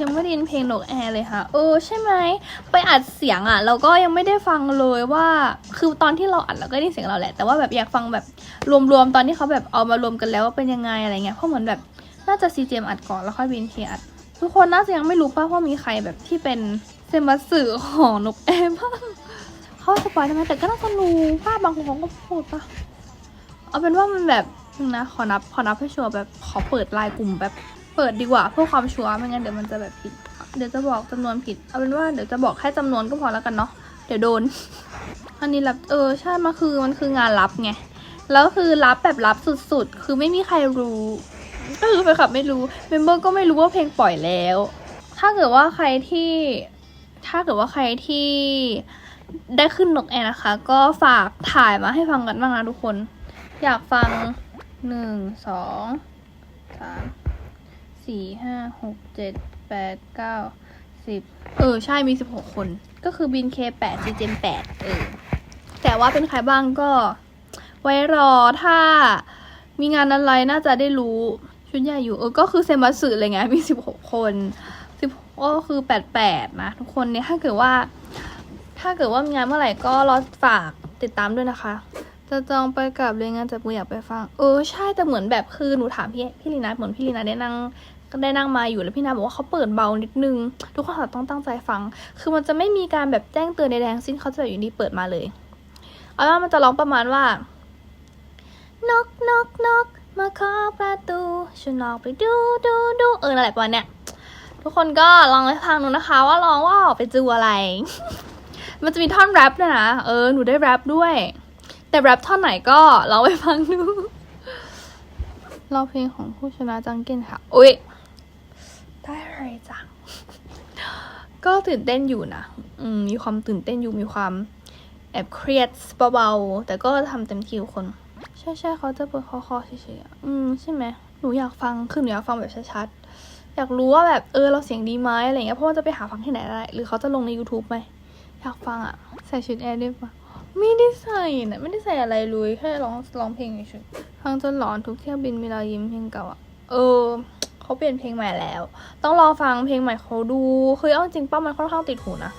ยังไม่ได้ยินเพลงนกแอร์เลยค่ะ เออใช่ไหมไปอัดเสียงอะ เราก็ยังไม่ได้ฟังเลยว่า คือตอนที่เราอัดเราก็ได้ยินเสียงเราแหละ แต่ว่าแบบอยากฟังแบบรวมๆตอนที่เขาแบบเอามารวมกันแล้วว่าเป็นยังไงอะไรเงี้ย เพราะเหมือนแบบน่าจะซีเจมอัดก่อนแล้วค่อยบินเคอัด ทุกคนน่าจะยังไม่รู้ป่ะว่ามีใครแบบที่เป็นเซมัสสึของนกแอร์บ้างเขาสปอยทำไมแต่ก็น่าจะรู้ภาพบางคนเขาก็พูดปะเอาเป็นว่ามันแบบนึงนะขอนับขอนับให้ชัวร์แบบขอเปิดไลน์กลุ่มแบบ เปิดดีกว่าเพื่อความชัวร์ไม่งั้นเดี๋ยวมันจะแบบผิด เดี๋ยวจะบอกจำนวนผิดเอาเป็นว่าเดี๋ยวจะบอกแค่จำนวนก็พอแล้วกันเนาะเดี๋ยวโดน อันนี้รับเออใช่มันคือมันคืองานรับไงแล้วคือรับแบบรับสุดๆ คือไม่มีใครรู้ก็คือแฟนคลับไม่รู้เมมเบอร์ก็ไม่รู้ว่าเพลงปล่อยแล้ว ถ้าเกิดว่าใครที่ ถ้าเกิดว่าใครที่ได้ขึ้นนกแอร์นะคะ ก็ฝากถ่ายมาให้ฟังกันบ้างนะทุกคน อยากฟังหนึ่งสองสาม สี่ห้าหกเจ็ดแปดเก้าสิบเออ ใช่มีสิบหกคน ก็คือบินเคแปดจีเจมแปดเออ แต่ว่าเป็นใครบ้างก็ ไว้รอถ้ามีงานอะไรน่าจะได้รู้ ชุดใหญ่อยู่ เออ ก็คือเซมัสสึเลยไงมีสิบหกคนสิบก็คือแปดแปดนะ ทุกคนเนี่ยถ้าเกิดว่า ถ้าเกิดว่ามีงานเมื่อไหร่ก็รอฝากติดตามด้วยนะคะจะจองไปกับเรียนงานจากกูอยากไปฟัง เออใช่แต่เหมือนแบบคือหนูถามพี่พี่ลีนาเหมือนพี่ลีนาได้นั่ง ก็ได้นั่งมาอยู่แล้วพี่นาบอกว่าเขาเปิดเบานิดนึง ทุกคนต้องตั้งใจฟัง คือมันจะไม่มีการแบบแจ้งเตือนใดๆทั้งสิ้นเขาจะแบบอยู่ดีเปิดมาเลย เอาว่ามันจะร้องประมาณว่า นกนกนกมาเคาะประตูฉันออกไปดูดูดูเออนั่นแหละประมาณเนี้ยทุกคนก็ลองไปฟังดูนะคะ ว่าร้องว่าออกไปจูอะไร มันจะมีท่อนแรปด้วยนะเออหนูได้แรปด้วย แต่แรปท่อนไหนก็ลองไปฟังดูเราเพลงของผู้ชนะจังเก้นค่ะ อุ้ย ได้อะไรจัง ก็ตื่นเต้นอยู่นะมมีความตื่นเต้นอยู่ มีความแอบเครียดเบาๆ แต่ก็ทำเต็มที่ทุกคน ใช่ใช่เขาจะเปิดคอคอเฉยๆอะอืมใช่ไหมหนูอยากฟัง คือหนูอยากฟังแบบชัดๆ อยากรู้ว่าแบบเออเราเสียงดีไหมอะไรเงี้ย เพราะว่าจะไปหาฟังที่ไหนได้ หรือเขาจะลงใน YouTube ไหม อยากฟังอะใส่ชุดแอร์ได้ปะไม่ได้ใส่นะไม่ได้ใส่อะไรเลยแค่ร้องร้องเพลงเฉยๆฟังจนหลอนทุกเที่ยวบินมีรอยยิ้มเพลงเก่าอะเออ เขาเปลี่ยนเพลงใหม่แล้ว ต้องรอฟังเพลงใหม่เขาดู คือเอาจริงป้ามันค่อนข้างติดหูนะ